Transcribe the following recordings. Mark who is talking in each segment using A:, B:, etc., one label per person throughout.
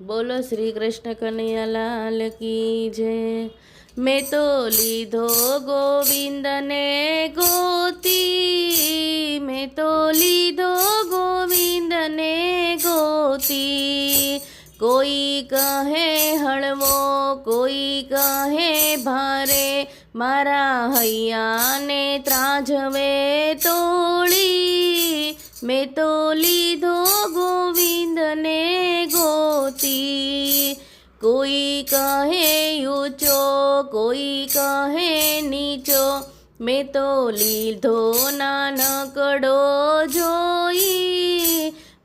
A: બોલો શ્રી કૃષ્ણ કનૈયાલાલ કી જય. મેં તો લીધો ગોવિંદને ગોતી. મેં તો લીધો ગોવિંદને ગોતી. કોઈ કહે હળવો, કોઈ કહે ભારે. મારા હૈયાને ત્રાજવે તોળી મેં તો લીધો ગોવિંદને કોઈ કહે નીચો, મેં તો લીધો નાનકડો જોઈ.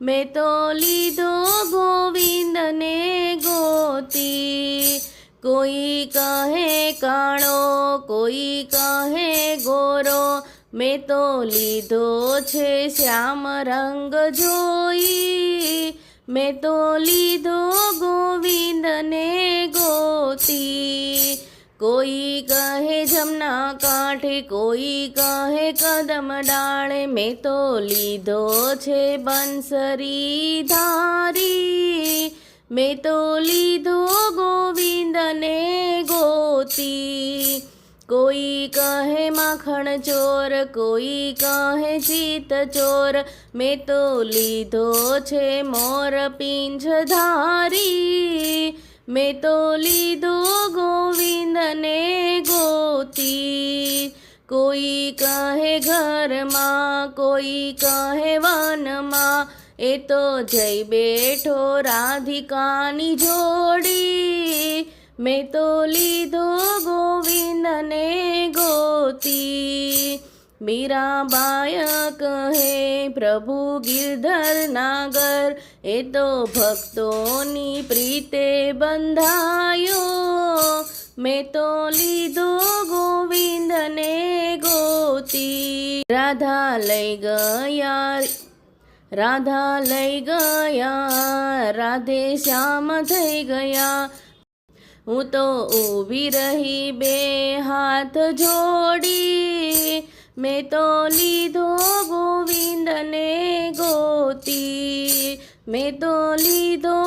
A: મેં તો લીધો ગોવિંદને ગોતી. કોઈ કહે કાણો કોઈ કહે ગોરો. મેં તો લીધો છે શ્યામ રંગ જોઈ. મેં તો લીધો ગોવિંદને ગોતી. કોઈ કહે જમના કાંઠે, કોઈ કહે કદમ ડાળે. મેં તો લીધો છે બંસરી ધારી. મેં તો લીધો ગોવિંદને ગોતી. કોઈ કહે માખણ ચોર, કોઈ કહે ચિત ચોર. મેં તો લીધો છે મોર પીંછ ધારી મેં તો લીધો ગોતી, કોઈ કહે ઘરમાં, કોઈ કહે વનમાં. એ તો જઈ બેઠો રાધિકાની જોડી. મેં તો લીધો ગોવિંદને ગોતી. મીરાબાય કહે, પ્રભુ ગિરધર નાગર. એ તો ભક્તોની પ્રીતે બંધાયો. મેં તો લીધો ગોવિંદને ગોતી. રાધા લઈ ગયા. રાધા લઈ ગયા. રાધે શ્યામ થઈ ગયા. હું તો ઊભી રહી બે હાથ જોડી. મેં તો લીધો ગોવિંદને ગોતી. મેં તો લીધો